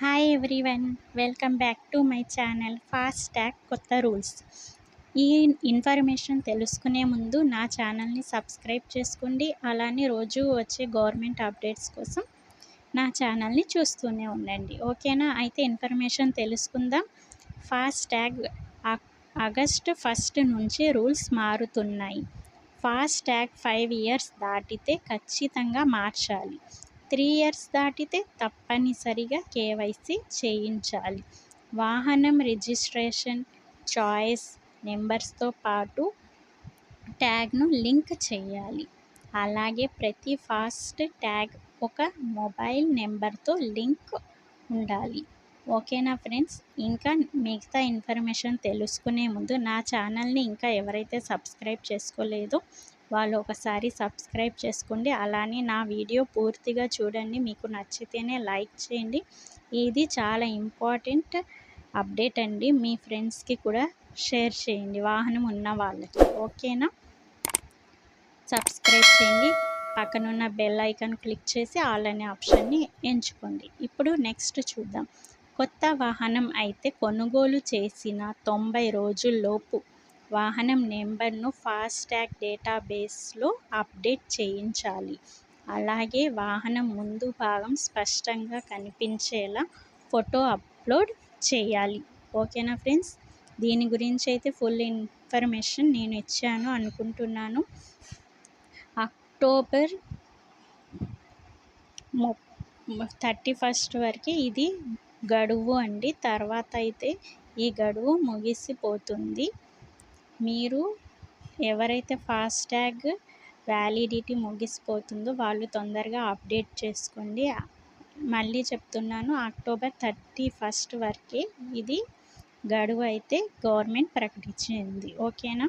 Hi everyone welcome back to my channel fast tag కొత్త rules ఈ information తెలుసుకునే ముందు నా ఛానల్ని సబ్స్క్రైబ్ చేసుకోండి అలానే రోజు వచ్చే గవర్నమెంట్ అప్డేట్స్ కోసం నా ఛానల్ని చూస్తూనే ఉండండి. ఓకేనా అయితే ఇన్ఫర్మేషన్ తెలుసుకుందాం. ఫాస్ట్ ట్యాగ్ ఆగస్ట్ ఫస్ట్ నుంచి రూల్స్ మారుతున్నాయి. ఫాస్ట్ ట్యాగ్ ఫైవ్ ఇయర్స్ దాటితే ఖచ్చితంగా మార్చాలి. త్రీ ఇయర్స్ దాటితే తప్పనిసరిగా కేవైసీ చేయించాలి. వాహనం రిజిస్ట్రేషన్ చాయిస్ నెంబర్స్తో పాటు ట్యాగ్ను లింక్ చేయాలి. అలాగే ప్రతి ఫాస్ట్ ట్యాగ్ ఒక మొబైల్ నెంబర్తో లింక్ ఉండాలి. ఓకేనా ఫ్రెండ్స్? ఇంకా మిగతా ఇన్ఫర్మేషన్ తెలుసుకునే ముందు నా ఛానల్ని ఇంకా ఎవరైతే సబ్స్క్రైబ్ చేసుకోలేదో వాళ్ళు ఒకసారి సబ్స్క్రైబ్ చేసుకోండి. అలానే నా వీడియో పూర్తిగా చూడండి. మీకు నచ్చితేనే లైక్ చేయండి. ఇది చాలా ఇంపార్టెంట్ అప్డేట్ అండి. మీ ఫ్రెండ్స్కి కూడా షేర్ చేయండి. వాహనం ఉన్న వాళ్ళకి. ఓకేనా? సబ్స్క్రైబ్ చేయండి. పక్కనున్న బెల్ ఐకాన్ క్లిక్ చేసి ఆల్ అనే ఆప్షన్ని ఎంచుకోండి. ఇప్పుడు నెక్స్ట్ చూద్దాం. కొత్త వాహనం అయితే కొనుగోలు చేసిన తొంభై రోజుల్లోపు వాహనం నెంబర్ను ఫాస్టాగ్ డేటాబేస్లో అప్డేట్ చేయించాలి. అలాగే వాహనం ముందు భాగం స్పష్టంగా కనిపించేలా ఫోటో అప్లోడ్ చేయాలి. ఓకేనా ఫ్రెండ్స్? దీని గురించి అయితే ఫుల్ ఇన్ఫర్మేషన్ నేను ఇచ్చాను అనుకుంటున్నాను. అక్టోబర్ థర్టీ ఫస్ట్ వరకు ఇది గడువు అండి. తర్వాత అయితే ఈ గడువు ముగిసిపోతుంది. మీరు ఎవరైతే ఫాస్టాగ్ వ్యాలిడిటీ ముగిసిపోతుందో వాళ్ళు తొందరగా అప్డేట్ చేసుకోండి. మళ్ళీ చెప్తున్నాను అక్టోబర్ థర్టీ ఫస్ట్ వరకే ఇది గడువు అయితే గవర్నమెంట్ ప్రకటించింది. ఓకేనా?